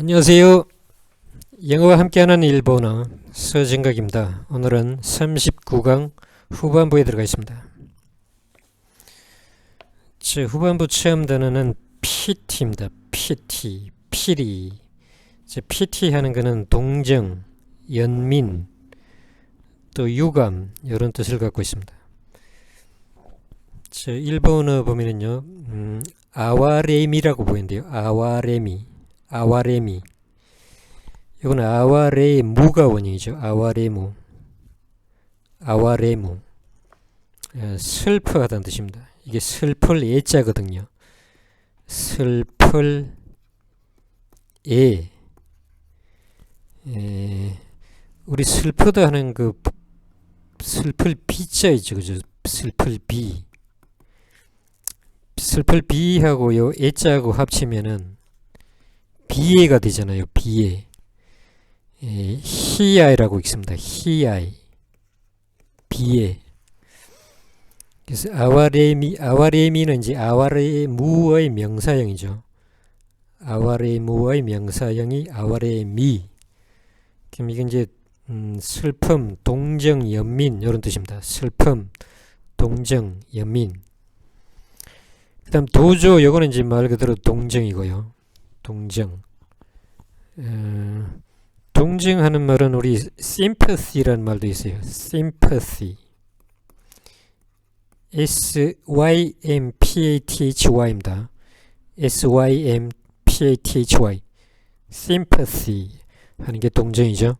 안녕하세요. 영어와 함께하는 일본어 서진각입니다. 오늘은 39강 후반부에 들어가 있습니다. 저 후반부 처음 단어는 PT입니다. PT, 피리. 저 PT 하는 거는 동정, 연민, 또 유감 이런 뜻을 갖고 있습니다. 저 일본어 보면은요, 음, 아와레미라고 보이는데요. 아와레미. 아와레미. 이거는 아와레무가 원형이죠. 아와레무. 아와레무. 예, 슬퍼하다는 뜻입니다. 이게 슬플 애자거든요. 슬플 애. 예, 우리 슬프다 하는 그 슬플 비자 있죠. 그죠? 슬플 비. 슬플 비하고 요 애자하고 합치면은 비애가 되잖아요. 비애. 예, 희아이라고 읽습니다. 희아이. 비애. 그래서 아와레미 아와레미는 이제 아와레무의 명사형이죠. 아와레무의 명사형이 아와레미. 그럼 이게 이제 음, 슬픔, 동정, 연민 이런 뜻입니다. 슬픔, 동정, 연민. 그다음 도조 이거는 이제 말 그대로 동정이고요. 동정. 어, 동정하는 말은 우리 sympathy라는 말도 있어요. sympathy. S Y M P A T H Y입니다. S Y M P A T H Y. sympathy 하는 게 동정이죠.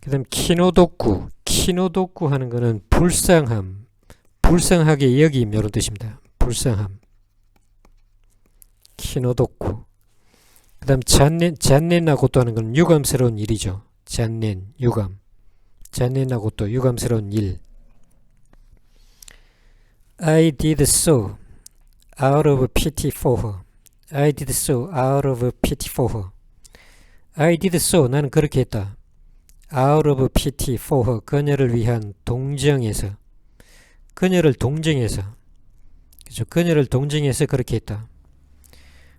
그 다음 키노도쿠. 키노도쿠 하는 거는 불쌍함. 불쌍하게 여김 이런 뜻입니다. 불쌍함. 키노도쿠. 그 다음 잔넨, 잔넨하고 또 하는 건 유감스러운 일이죠. 잔넨, 유감. 잔넨하고 또 유감스러운 일. I did so out of pity for her. I did so out of pity for her. I did so 나는 그렇게 했다. out of pity for her. 그녀를 위한 동정에서. 그녀를 동정해서. 그죠. 그녀를 동정해서 그렇게 했다.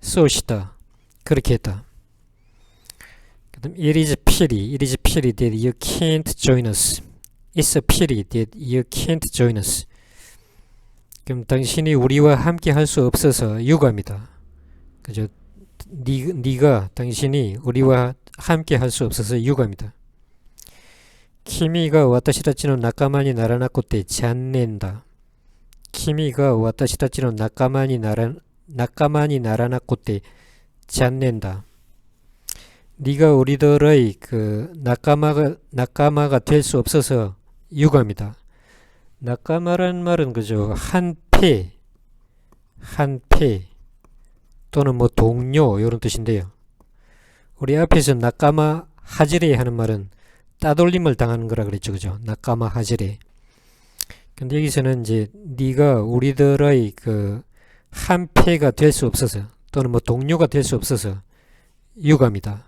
쏘시다 그렇게 했다. 그다음 it is pity, it is pity that you can't join us. It's a pity that you can't join us. 그럼 당신이 우리와 함께 할 수 없어서 유감이다. 그죠? 니, 니가 당신이 우리와 함께 할 수 없어서 유감이다. 키미가 私たちの仲間にならなくて残念だ。君が私たちの仲間になら 仲間にならなくて残念だ. 네가 우리들의 그 낙가마가 낙가마가 될 수 없어서 유감이다. 낙가마란 말은 그죠 한패, 한패 또는 뭐 동료 이런 뜻인데요. 우리 앞에서 낙가마 하지레 하는 말은 따돌림을 당하는 거라 그랬죠, 그죠? 낙가마 하지레. 근데 여기서는 이제 네가 우리들의 그 한패가 될 수 없어서 또는 뭐 동료가 될 수 없어서 유감이다.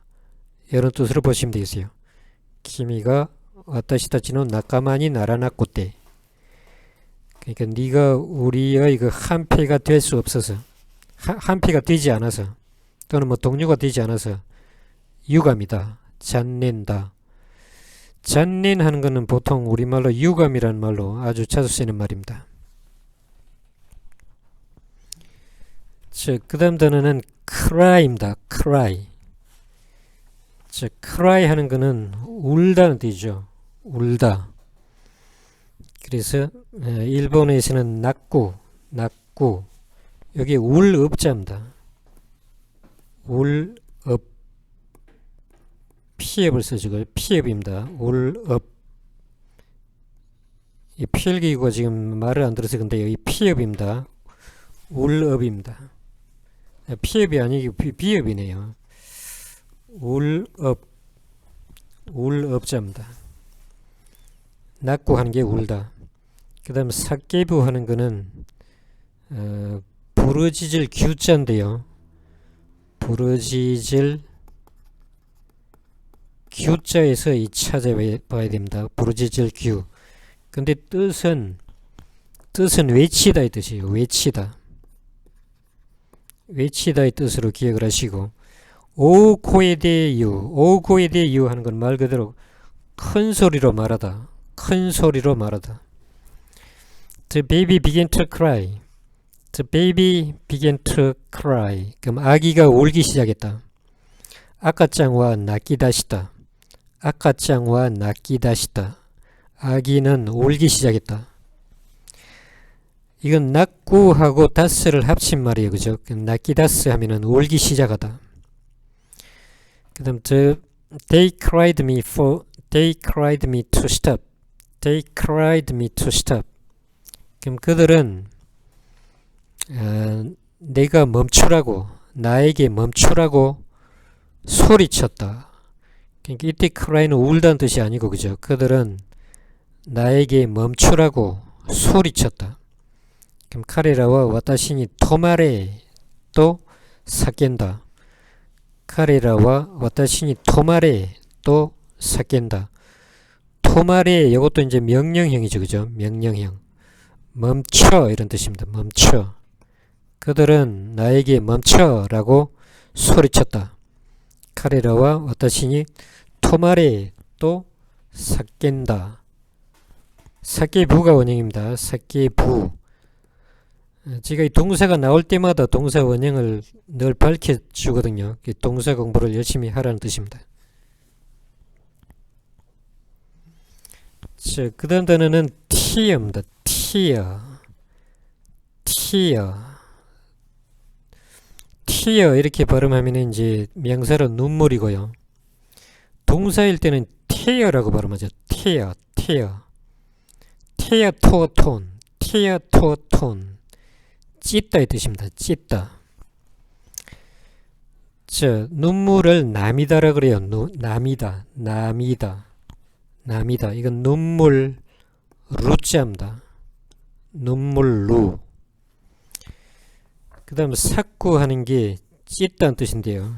이런 뜻으로 보시면 되겠어요. 키미가 와타시타치노 나카마니 나라나꼬테 그러니까 네가 우리의 그 한패가 될 수 없어서 한, 한패가 되지 않아서 또는 뭐 동료가 되지 않아서 유감이다. 잔넨다. 잔넨 하는 것은 보통 우리말로 유감이라는 말로 아주 자주 쓰이는 말입니다. 자, 그 다음 단어는 cry입니다. cry. 자, cry 하는 거는 울다는 뜻이죠. 울다. 그래서 에, 일본에서는 낙구, 낙구. 여기 울읍자입니다. 울읍. 피읍을 쓰죠. 피읍입니다. 울읍. 이 필기가 지금 말을 안 들어서 근데 여기 피읍입니다. 울읍입니다. 피읍이 아니고 비, 비읍이네요. 울업 울업자입니다. 낳고 하는 게 울다. 그 다음 사케부 하는 거는 어, 부르짖을 규자인데요. 부르짖을 규자에서 이 찾아봐야 됩니다. 부르짖을 규. 근데 뜻은 뜻은 외치다의 뜻이에요. 외치다. 외치다의 뜻으로 기억을 하시고 오고에 대해 유, 오고에 대해 유 하는 건 말 그대로 큰 소리로 말하다. 큰 소리로 말하다. The baby began to cry. The baby began to cry. 그럼 아기가 울기 시작했다. 아까짱와 泣기다시다. 아까짱와 泣기다시다. 아기는 울기 시작했다. 이건 泣고하고 다스를 합친 말이에요. 그죠? 泣기다스 하면은 울기 시작하다. 그 다음 the, they cried me for they cried me to stop. They cried me to stop. 그럼 그들은 어, 내가 멈추라고 나에게 멈추라고 소리쳤다. 그러니까 이때 cry는 울다는 뜻이 아니고 그죠? 그들은 나에게 멈추라고 소리쳤다. 그럼 카레라와 와타시니 토마레 또 사깬다. 카레라와 와타시니 토마레 또 사깬다. 토마레 이것도 이제 명령형이죠. 그죠? 명령형. 멈춰 이런 뜻입니다. 멈춰. 그들은 나에게 멈춰라고 소리쳤다. 카레라와 와타시니 토마레 또 사깬다. 사케부가 원형입니다. 사케부. 제가 이 동사가 나올 때마다 동사 원형을 늘 밝혀주거든요. 동사 공부를 열심히 하라는 뜻입니다. 자, 그 다음 단어는 tear입니다. tear. tear. tear 이렇게 발음하면 이제 명사로 눈물이고요. 동사일 때는 tear라고 발음하죠. tear, tear. tear to tone, tear to tone. 찢다의 뜻입니다. 찢다. 자, 눈물을 남이다라 그래요. 누, 남이다, 남이다, 남이다. 이건 눈물 루자입니다. 눈물 루. 그 다음 삭구 하는 게 찢다는 뜻인데요.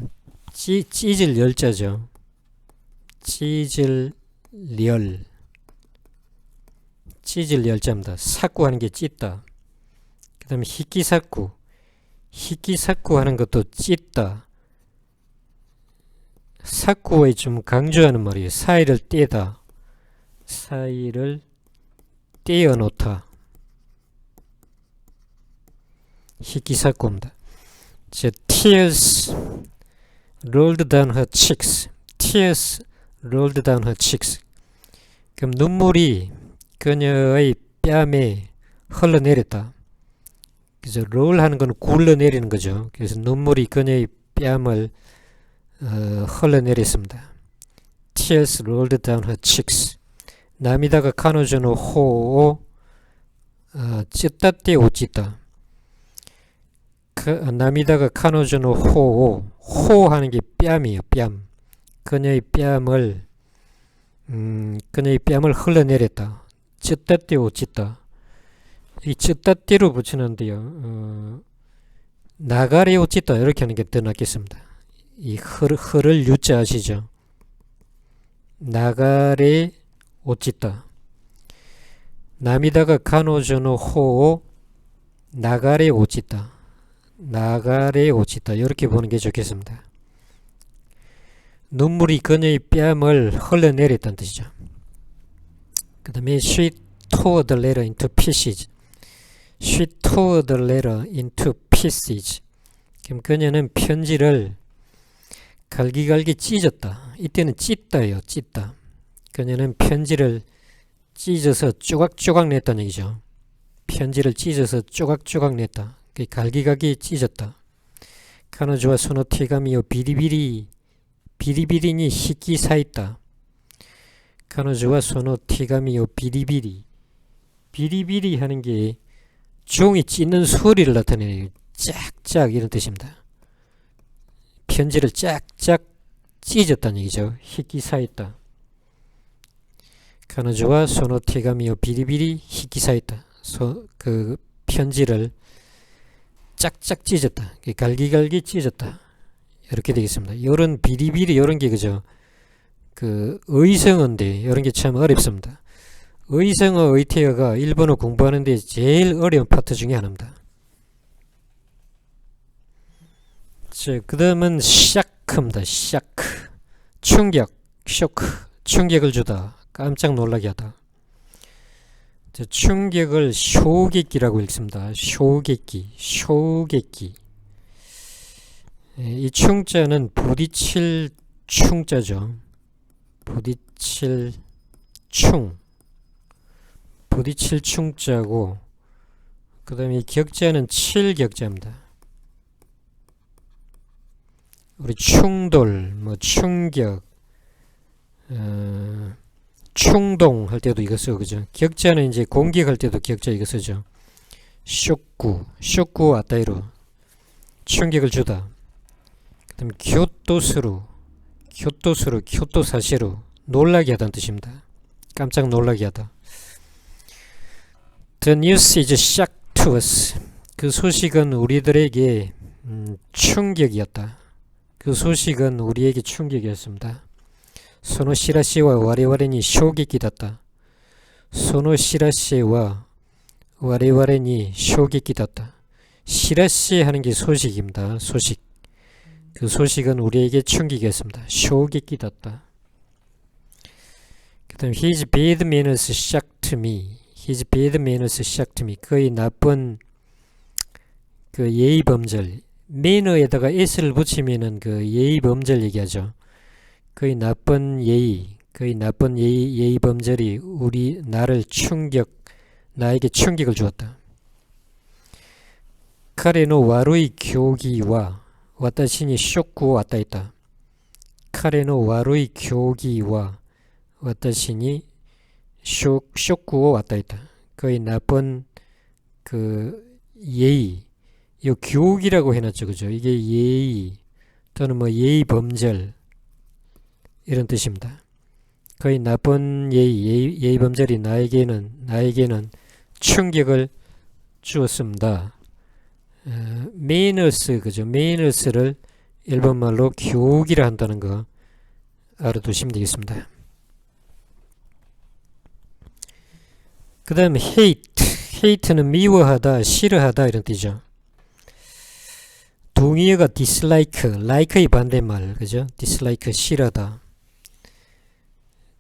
찌, 찢을 열자죠. 찢을 열. 찢을 열자입니다. 삭구 하는 게 찢다. 그 다음에 히키사쿠 히키사쿠 하는 것도 찢다. 사쿠에 좀 강조하는 말이에요. 사이를 떼다. 사이를 떼어 놓다. 히키사쿠입니다. 자, tears rolled down her cheeks. tears rolled down her cheeks. 그럼 눈물이 그녀의 뺨에 흘러내렸다 그래서 롤 하는 건 굴러내리는 거죠. 그래서 눈물이 그녀의 뺨을 어, 흘러내렸습니다. Tears rolled down her cheeks. 나미다가 카노조는 호오 어, 찌따떼 오찌따 그, 나미다가 카노조는 호오 호 하는 게 뺨이에요. 뺨. 그녀의 뺨을 음, 그녀의 뺨을 흘러내렸다. 찌따떼 오찌따 이 찢다띠로 붙이는데요. 어, 나가리 오찢다 이렇게 하는 게 더 낫겠습니다. 이 흐를, 흐를 유자 아시죠? 나가리 오찢다. 나미다가 카노조노 호오 나가리 오찢다. 나가리 오찢다. 이렇게 보는 게 좋겠습니다. 눈물이 그녀의 뺨을 흘러내렸다는 뜻이죠. 그 다음에 she tore the letter into pieces. She tore the letter into pieces. 그럼 그녀는 편지를 갈기갈기 찢었다. 이때는 찢다예요. 찢다. 그녀는 편지를 찢어서 쪼각쪼각 냈다는 얘기죠. 편지를 찢어서 쪼각쪼각 냈다. 갈기갈기 찢었다. 카노조와 소노티가미요 비리비리 비리비리니 희끼 사있다. 카노조와 소노티가미요 비리비리 비리비리 하는 게 종이 찢는 소리를 나타내는 짝짝 이런 뜻입니다. 편지를 짝짝 찢었다는 얘기죠. 히키사이다. 카나주와 소노 테가미오 비리비리 히키사이다. 소, 그 편지를 짝짝 찢었다. 갈기갈기 찢었다. 이렇게 되겠습니다. 이런 비리비리 이런 게 그죠. 그 의성어인데 이런 게 참 어렵습니다. 의성어 의태어가 일본어 공부하는 데 제일 어려운 파트 중에 하나입니다. 자, 그 다음은 샤크입니다. 샤크. 충격, 쇼크. 충격을 주다. 깜짝 놀라게 하다. 자, 충격을 쇼객기라고 읽습니다. 쇼객기, 쇼객기. 예, 이 충자는 부딪힐 충자죠. 부딪힐 충. 부딪힐 충자고, 그 다음에 이 격자는 칠격자입니다. 우리 충돌, 뭐 충격, 어, 충동 할 때도 이거 쓰고 그죠? 격자는 이제 공격할 때도 격자 이거 쓰죠. 쇼쿠, 쇼쿠 아따이로 충격을 주다. 그다음 교토스루, 교토스루, 교토사시루 놀라게 하다는 뜻입니다. 깜짝 놀라게 하다. The news is shock to us. 그 소식은 우리들에게 음, 충격이었다. 그 소식은 우리에게 충격이었습니다. 소노시라 씨와 와레와레니 쇼기끼었다 소노시라 씨와 와레와레니 쇼기끼었다 시라 씨 하는 게 소식입니다. 소식. 그 소식은 우리에게 충격이었습니다. 쇼기끼었다 그다음 he bid minus shock to me. his bad manner스 시작됨이 그의 나쁜 그 예의 범절 manner에다가 s를 붙이면은 그 예의 범절 얘기하죠. 그의 나쁜 예의, 그의 나쁜 예의, 예의 범절이 우리 나를 충격, 나에게 충격을 주었다. 카레노 와루이 교기와 와타신이 쇼쿠 왔다 했다. 카레노 와루이 교기와 와타신이 쇼, 쇼쿠오 왔다 있다. 거의 나쁜 그 예의. 이 교육이라고 해놨죠. 그죠? 이게 예의 또는 뭐 예의 범절 이런 뜻입니다. 거의 나쁜 예의, 예의, 예의 범절이 나에게는 나에게는 충격을 주었습니다. 어, 메이너스 그죠? 메이너스를 일본말로 교육이라 한다는 거 알아두시면 되겠습니다. 그 다음 hate, hate는 미워하다, 싫어하다 이런 뜻이죠. 동의어가 dislike, like의 반대말, 그죠? dislike, 싫어하다.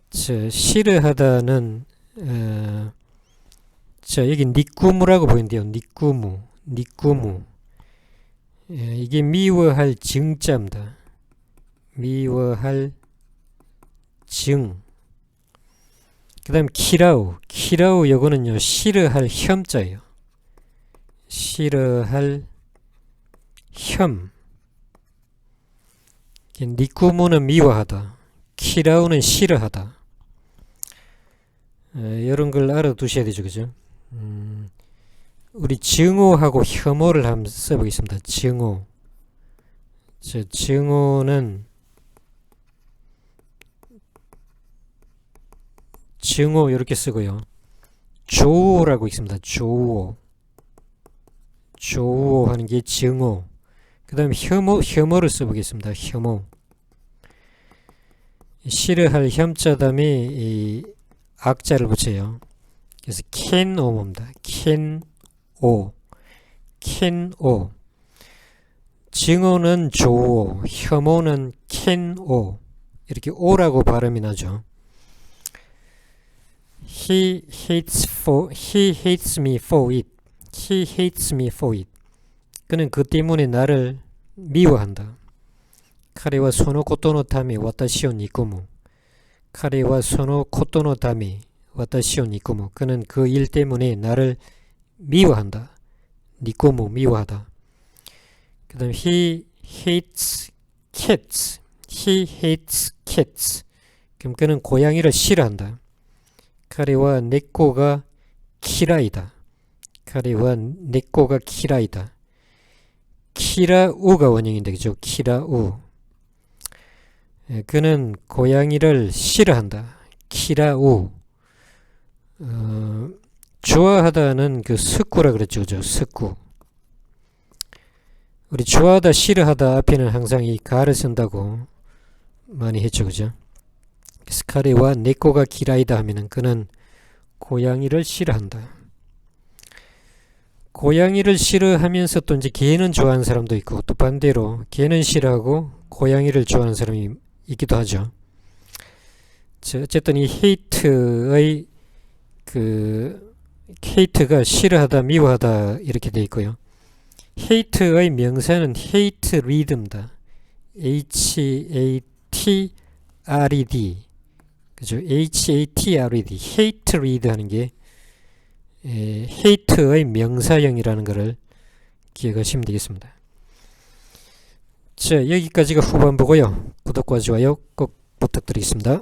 저, 싫어하다는, 어, 자, 여기 니꾸무라고 보이는데요. 니꾸무, 니꾸무. 예, 이게 미워할 증자입니다. 미워할 증. 그 다음 키라우. 키라우 요거는요. 싫어할 혐자예요. 싫어할 혐. 니꾸무는 미워하다. 키라우는 싫어하다. 에, 이런 걸 알아두셔야 되죠. 그죠? 음, 우리 증오하고 혐오를 한번 써보겠습니다. 증오. 저 증오는 증오 이렇게 쓰고요. 조오라고 있습니다. 조오. 조오하는 게 증오. 그 다음에 혐오, 혐오를 써보겠습니다. 혐오. 싫어할 혐자 다음에 이 악자를 붙여요. 그래서 can 오입니다. can 오. can 오. 증오는 조오, 혐오는 can 오. 이렇게 오라고 발음이 나죠. He hates for he hates me for it. He hates me for it. 그는 그 때문에 나를 미워한다. 彼はそのことのため私を憎む。彼はそのことのため私を憎む。 그는 그 일 때문에 나를 미워한다. 니꼬무 미워하다. 그 다음 he hates cats. he hates cats. 그럼 그는 고양이를 싫어한다. 彼は 猫が 키라이다. 彼は 猫が 키라이다. 키라우가 원형인데 그죠? 키라우. 예, 그는 고양이를 싫어한다. 키라우. 어, 좋아하다는 그 스쿠라 그랬죠, 그죠? 스쿠. 우리 좋아하다, 싫어하다 앞에는 항상 이 가를 쓴다고 많이 했죠, 그죠? 스카레와 네코가 기라이다 하면은 그는 고양이를 싫어한다. 고양이를 싫어하면서 또 이제 개는 좋아하는 사람도 있고 또 반대로 개는 싫어하고 고양이를 좋아하는 사람이 있기도 하죠. 자, 어쨌든 이 헤이트의 그 헤이트가 싫어하다, 미워하다 이렇게 돼 있고요. 헤이트의 명사는 헤이트 리드입니다. H A T R E D 그죠? E D 헤이트 리드 하는 게 에, 헤이트의 명사형이라는 것을 기억하시면 되겠습니다. 자, 여기까지가 후반부고요. 구독과 좋아요 꼭 부탁드리겠습니다.